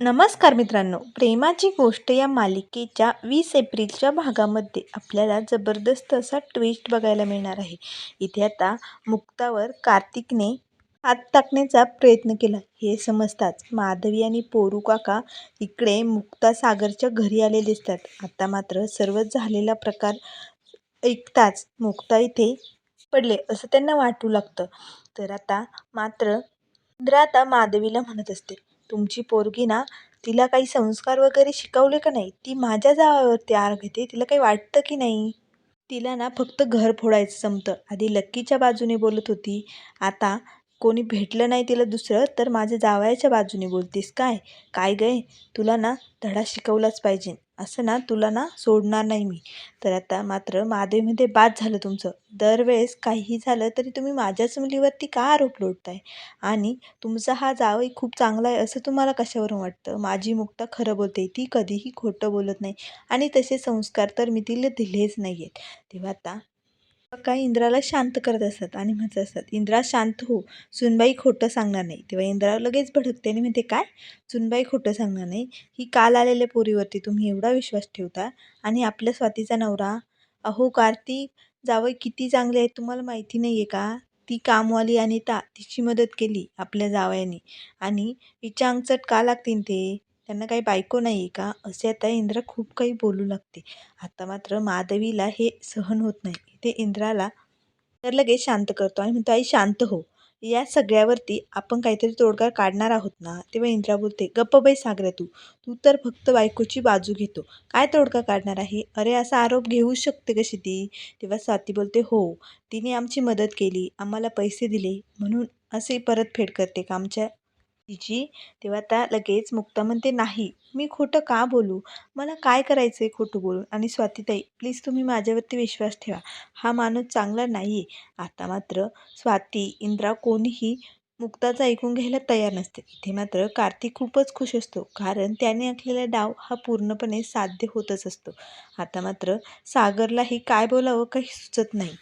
नमस्कार मित्रांनो प्रेमाची गोष्ट या मालिकेच्या वीस एप्रिलच्या भागामध्ये आपल्याला जबरदस्त असा ट्विस्ट बघायला मिळणार आहे. इथे आता मुक्तावर कार्तिकने हात टाकण्याचा प्रयत्न केला. हे समजताच माधवी आणि पोरू काका इकडे मुक्ता सागरच्या घरी आलेले दिसतात. आता मात्र सर्व झालेला प्रकार ऐकताच मुक्ता इथे पडले असं त्यांना वाटू लागतं. तर आता मात्र इंद्रा आता माधवीला म्हणत असते तुमची पोरगी ना तिला काही संस्कार वगैरे शिकवले का नाही? ती माझ्या जावावरती आर घेते तिला काही वाटतं की नाही? तिला ना फक्त घर फोडायचं जमतं. आधी लक्कीच्या बाजूने बोलत होती आता कोणी भेटलं नाही तिला दुसरं तर माझ्या जावयाच्या बाजूने बोलतीस काय? काय गय तुला ना धडा शिकवलाच पाहिजे. असं ना तुला ना सोडणार नाही मी. तर आता मात्र माधवीमध्ये बाद झालं तुमचं. दरवेळेस काहीही झालं तरी तुम्ही माझ्याच मुलीवरती का आरोप लोटताय? आणि तुमचा हा जावई खूप चांगला आहे असं तुम्हाला कशावरून वाटतं? माझी मुक्ता खरं बोलते ती कधीही खोटं बोलत नाही. आणि तसे संस्कार तर मी तिला दिलेच नाही आहेत तेव्हा आता काका इंद्राला शांत करत असतात आणि म्हणत असतात इंद्रा शांत हो. सुनबाई खोटं सांगणार नाही. तेव्हा इंद्रा लगेच भडकते आणि म्हणते काय? सुनबाई खोटं सांगणार नाही. ही काल आलेल्या पोरीवरती तुम्ही एवढा विश्वास ठेवता आणि आपल्या स्वातीचा नवरा? अहो कार्तिक जावई किती चांगले आहेत तुम्हाला माहिती नाही आहे का? ती कामवाली आणि ता तिची मदत केली आपल्या जावयाने. आणि हिच्या अंगचट का लागतील ते? त्यांना काही बायको नाही आहे का? असे आता इंद्रा खूप काही बोलू लागते. आता मात्र माधवीला हे सहन होत नाही. ते इंद्राला तर लगेच शांत करतो आणि म्हणतो आई शांत हो. या सगळ्यावरती आपण काहीतरी तोडगा काढणार आहोत ना? तेव्हा इंद्रा बोलते गप्प बाई सागऱ्या तू. तू तर फक्त बायकोची बाजू घेतो. काय तोडगा काढणार आहे? अरे असा आरोप घेऊ शकते कशी ती? तेव्हा स्वाती बोलते हो. तिने आमची मदत केली. आम्हाला पैसे दिले. म्हणून असे परतफेड करते का आमच्या तिची तेव्हा त्या लगेच मुक्ता म्हणते नाही मी खोटं का बोलू? मला काय करायचं आहे खोटं बोलून? आणि स्वातीताई प्लीज तुम्ही माझ्यावरती विश्वास ठेवा. हा माणूस चांगला नाही आहे आता मात्र स्वाती इंद्रा कोणीही मुक्ताचं ऐकून घ्यायला तयार नसते. इथे मात्र कार्तिक खूपच खुश असतो. कारण त्याने आखलेला डाव हा पूर्णपणे साध्य होतच असतो. आता मात्र सागरलाही काय बोलावं काही सुचत नाही.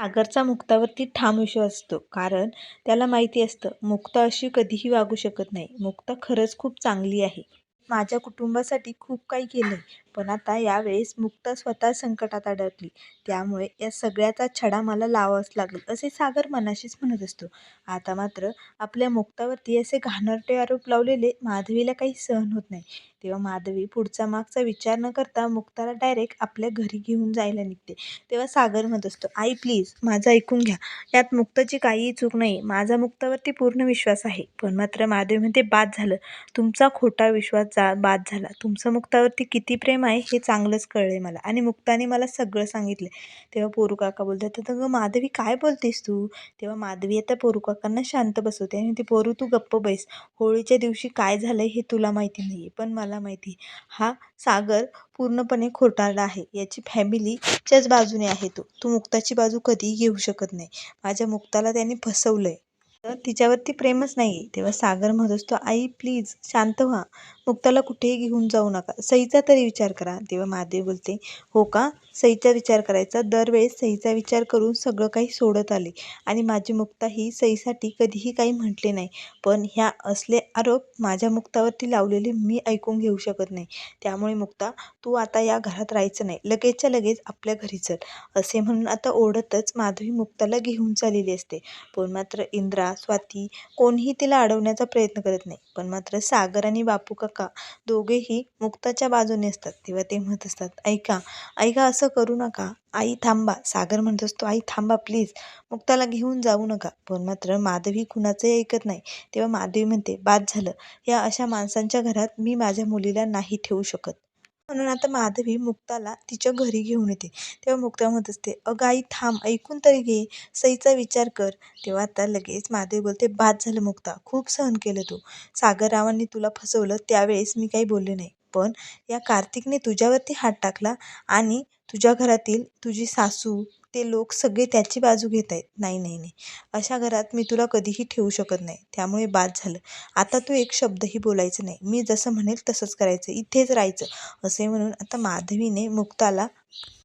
सागरचा मुक्तावरती ठाम विश्वास असतो. कारण त्याला माहिती असतं मुक्ता अशी कधीही वागू शकत नाही. मुक्ता खरंच खूप चांगली आहे. माझ्या कुटुंबासाठी खूप काही केलं आहे पण आता यावेळेस मुक्ता स्वतः संकटात अडकली. त्यामुळे या सगळ्याचा छडा मला लावावाच लागेल असे सागर मनाशीच म्हणत असतो. आता मात्र आपल्या मुक्तावरती असे घाणरटे आरोप लावलेले माधवीला काही सहन होत नाही. तेव्हा माधवी पुढचा मागचा विचार न करता मुक्ताला डायरेक्ट आपल्या घरी घेऊन जायला निघते. तेव्हा सागर म्हणत असतो आई प्लीज माझं ऐकून घ्या. यात मुक्ताची काहीही चूक नाही. माझा मुक्तावरती पूर्ण विश्वास आहे. पण मात्र माधवी म्हणते बाद झालं. तुमचा खोटा विश्वास जा बाद झाला. तुमचं मुक्तावरती किती प्रेम आहे हे चांगलंच कळलं आहे मला. आणि मुक्ताने मला सगळं सांगितलं. तेव्हा पोरू काका बोलतात तर गं माधवी काय बोलतेस तू? तेव्हा माधवी आता पोरू काकांना शांत बसवते आणि ती पोरू तू गप्प बैस. होळीच्या दिवशी काय झालं हे तुला माहिती नाही आहे पण मला माहिती. हा सागर पूर्णपणे खोटारडा आहे. याची फॅमिलीच्याच बाजूने आहे तो. तू मुक्ताची बाजू कधीही घेऊ शकत नाही. माझ्या मुक्ताला त्याने फसवलं आहे तर तिच्यावरती प्रेमच नाही आहे तेव्हा सागर म्हणत असतो आई प्लीज शांत व्हा. मुक्ताला कुठेही घेऊन जाऊ नका. सईचा तरी विचार करा. तेव्हा महादेव बोलते हो का? सईचा विचार करायचा. दरवेळेस सईचा विचार करून सगळं काही सोडत आले आणि माझी मुक्ता ही सईसाठी कधीही काही म्हटले नाही. पण ह्या असले आरोप माझ्या मुक्तावरती लावलेले मी ऐकून घेऊ शकत नाही. त्यामुळे मुक्ता तू आता या घरात राहायचं नाही. लगेचच्या लगेच आपल्या घरी चल. असे म्हणून आता ओढतच माधवी मुक्ताला घेऊन चाललेली असते. पण मात्र इंद्रा स्वाती कोणीही तिला अडवण्याचा प्रयत्न करत नाही. पण मात्र सागर आणि बापू काका दोघेही मुक्ताच्या बाजूने असतात. तेव्हा ते म्हणत असतात ऐका ऐका असं करू नका. आई थांबा. सागर म्हणत असतो आई थांबा प्लीज मुक्ताला घेऊन जाऊ नका. पण मात्र माधवी कुणाचंही ऐकत नाही. तेव्हा माधवी म्हणते बाद झालं. या अशा माणसांच्या घरात मी माझ्या मुलीला नाही ठेवू शकत. म्हणून आता माधवी मुक्ताला तिच्या घरी घेऊन येते. तेव्हा मुक्ता म्हणत असते अगं आई थांब ऐकून तरी घे. सईचा विचार कर. तेव्हा आता लगेच माधवी बोलते बाद झालं मुक्ता खूप सहन केलं तू. सागररावांनी तुला फसवलं त्यावेळेस मी काही बोलले नाही. पण या कार्तिकने तुझ्यावरती हात टाकला आणि तुझ्या घरातील तुझी सासू ते लोक सगळे त्याची बाजू घेत आहेत. नाही नाही नाही. अशा घरात मी तुला कधीही ठेवू शकत नाही. त्यामुळे बाद झालं. आता तू एक शब्दही बोलायचं नाही. मी जसं म्हणेल तसंच करायचं. इथेच राहायचं. असे म्हणून आता माधवीने मुक्ताला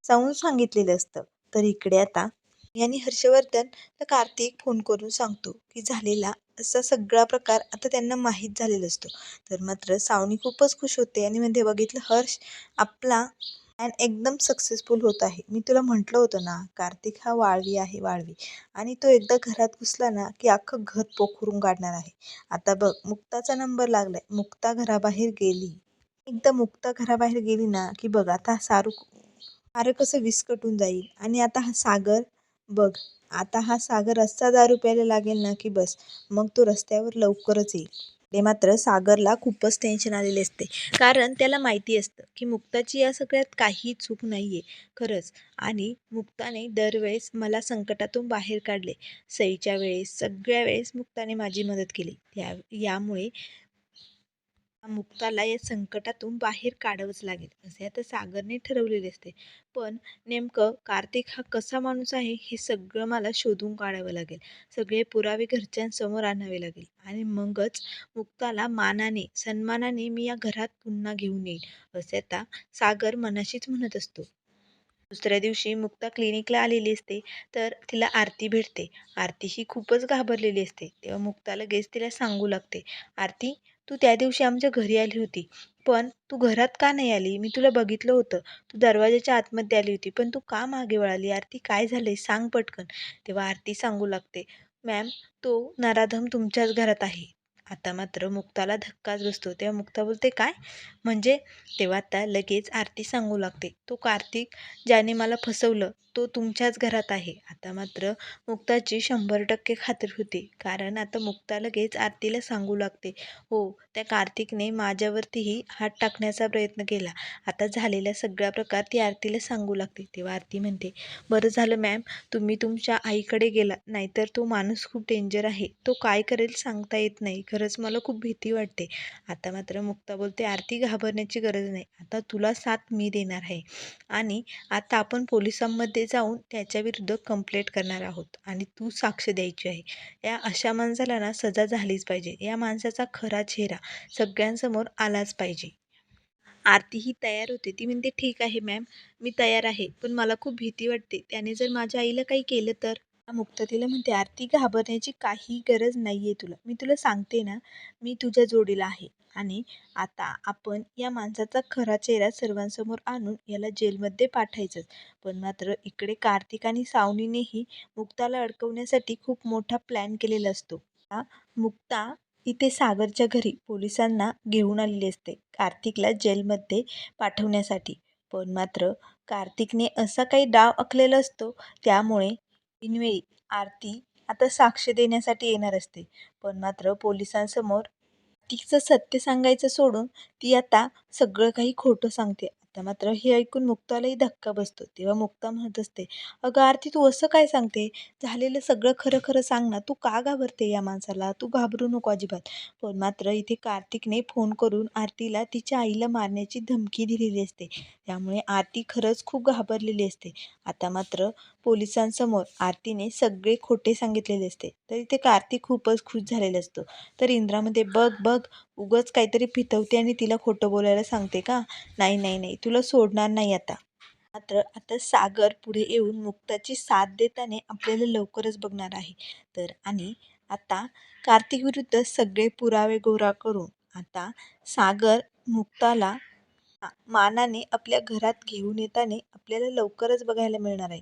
जाऊन सांगितलेलं असतं. तर इकडे आता यांनी हर्षवर्धन तर कार्तिक फोन करून सांगतो की झालेला असा सगळा प्रकार आता त्यांना माहीत झालेला असतो. तर मात्र सावनी खूपच खुश होते आणि म्हणते बघितलं हर्ष आपला अँड एकदम सक्सेसफुल होत आहे. मी तुला म्हटलं होतं ना कार्तिक हा वाळवी आहे वाळवी. आणि तो एकदा घरात घुसला ना की अख्खं घर पोखरून काढणार आहे. आता बघ मुक्ताचा नंबर लागला आहे मुक्ता घराबाहेर गेली. एकदा मुक्ता घराबाहेर गेली ना की बघ आता सारू सारं कसं विस्कटून जाईल. आणि आता हा सागर बघ आता हा सागर रस्ता दारू प्यायला लागेल ना की बस. मग तो रस्त्यावर लवकरच येईल. ते मात्र सागरला खूपच टेन्शन आलेले असते. कारण त्याला माहिती असतं की मुक्ताची या सगळ्यात काही चूक नाही आहे खरंच. आणि मुक्ताने दरवेळेस मला संकटातून बाहेर काढले. सईच्या वेळेस सगळ्या वेळेस मुक्ताने माझी मदत केली. त्या यामुळे मुक्ताला या संकटातून बाहेर काढावंच लागेल असे आता सागरने ठरवलेले असते. पण नेमकं कार्तिक हा कसा माणूस आहे हे सगळं मला शोधून काढावं लागेल. सगळे पुरावे घरच्यांसमोर आणावे लागेल. आणि मगच मुक्ताला मानाने सन्मानाने मी या घरात पुन्हा घेऊन येईल असे आता सागर मनाशीच म्हणत असतो. दुसऱ्या दिवशी मुक्ता क्लिनिकला आलेली असते तर तिला आरती भेटते. आरती ही खूपच घाबरलेली असते. तेव्हा मुक्ता लगेच तिला सांगू लागते आरती तू त्या दिवशी आमच्या घरी आली होती. पण तू घरात का नाही आली? मी तुला बघितलं होतं. तू दरवाजाच्या आतमध्ये आली होती. पण तू का मागे वळाली? आरती काय झालंय? सांग पटकन. तेव्हा आरती सांगू लागते. मॅम तो नराधम तुमच्याच घरात आहे. आता मात्र मुक्ताला धक्काच बसतो. तेव्हा मुक्ता बोलते काय? म्हणजे? तेव्हा आता लगेच आरती सांगू लागते. तो कार्तिक ज्याने मला फसवलं तो तुमच्याच घरात आहे. आता मात्र मुक्ताची शंभर टक्के खात्री होती. कारण आता मुक्ता लगेच आरतीला सांगू लागते. हो त्या कार्तिकने माझ्यावरतीही हात टाकण्याचा प्रयत्न केला. आता झालेला सगळा प्रकार ती आरतीला सांगू लागते. तेव्हा आरती म्हणते बरं झालं मॅम तुम्ही तुमच्या आईकडे गेला नाहीतर तो माणूस खूप डेंजर आहे. तो काय करेल सांगता येत नाही. खरंच मला खूप भीती वाटते. आता मात्र मुक्ता बोलते आरती घाबरण्याची गरज नाही. आता तुला साथ मी देणार आहे. आणि आता आपण पोलिसांमध्ये जाऊन त्याच्याविरुद्ध कंप्लेंट करणार आहोत. आणि तू साक्ष द्यायची आहे. या अशा माणसाला ना सजा झालीच पाहिजे. या माणसाचा खरा चेहरा सगळ्यांसमोर आलाच पाहिजे. आरती ही तयार होते. ती म्हणते ठीक आहे मॅम मी तयार आहे. पण मला खूप भीती वाटते. त्याने जर माझ्या आईला काही केलं तर? मुक्त तिला म्हणते आरती घाबरण्याची काही गरज नाही आहे तुला. मी तुला सांगते ना मी तुझ्या जोडीला आहे. आणि आता आपण या माणसाचा खरा चेहरा सर्वांसमोर आणून याला जेलमध्ये पाठवायचंच. पण मात्र इकडे कार्तिक आणि सावनीनेही मुक्ताला अडकवण्यासाठी खूप मोठा प्लॅन केलेला असतो. मुक्ता इथे सागरच्या घरी पोलिसांना घेऊन आलेली असते कार्तिकला जेलमध्ये पाठवण्यासाठी. पण मात्र कार्तिकने असा काही डाव आखलेला असतो त्यामुळे ऐनवेळी आरती आता साक्ष देण्यासाठी येणार असते. पण मात्र पोलिसांसमोर तिचं सत्य सांगायचं सोडून ती आता सगळं काही खोटं सांगते. आता मात्र हे ऐकून मुक्तालाही धक्का बसतो. तेव्हा मुक्ता म्हणत असते अगं आरती तू असं काय सांगते? झालेलं सगळं खरं खरं सांग ना. तू का घाबरते या माणसाला? तू घाबरू नको अजिबात. पण मात्र इथे कार्तिकने फोन करून आरतीला तिच्या आईला मारण्याची धमकी दिलेली असते. त्यामुळे आरती खरंच खूप घाबरलेली असते. आता मात्र पोलिसांसमोर आरतीने सगळे खोटे सांगितलेले असते. तरी ते कार्तिक खूपच खुश झालेला असतो. तर इंद्रामध्ये बघ बघ उगच काहीतरी फितवते आणि तिला खोटं बोलायला सांगते का? नाही नाही नाही तुला सोडणार नाही आता. मात्र आता सागर पुढे येऊन मुक्ताची साथ देताने आपल्याला लवकरच बघणार आहे. तर आणि आता कार्तिक विरुद्ध सगळे पुरावे गोरा करून आता सागर मुक्ताला मानाने आपल्या घरात घेऊन येताने आपल्याला लवकरच बघायला मिळणार आहे.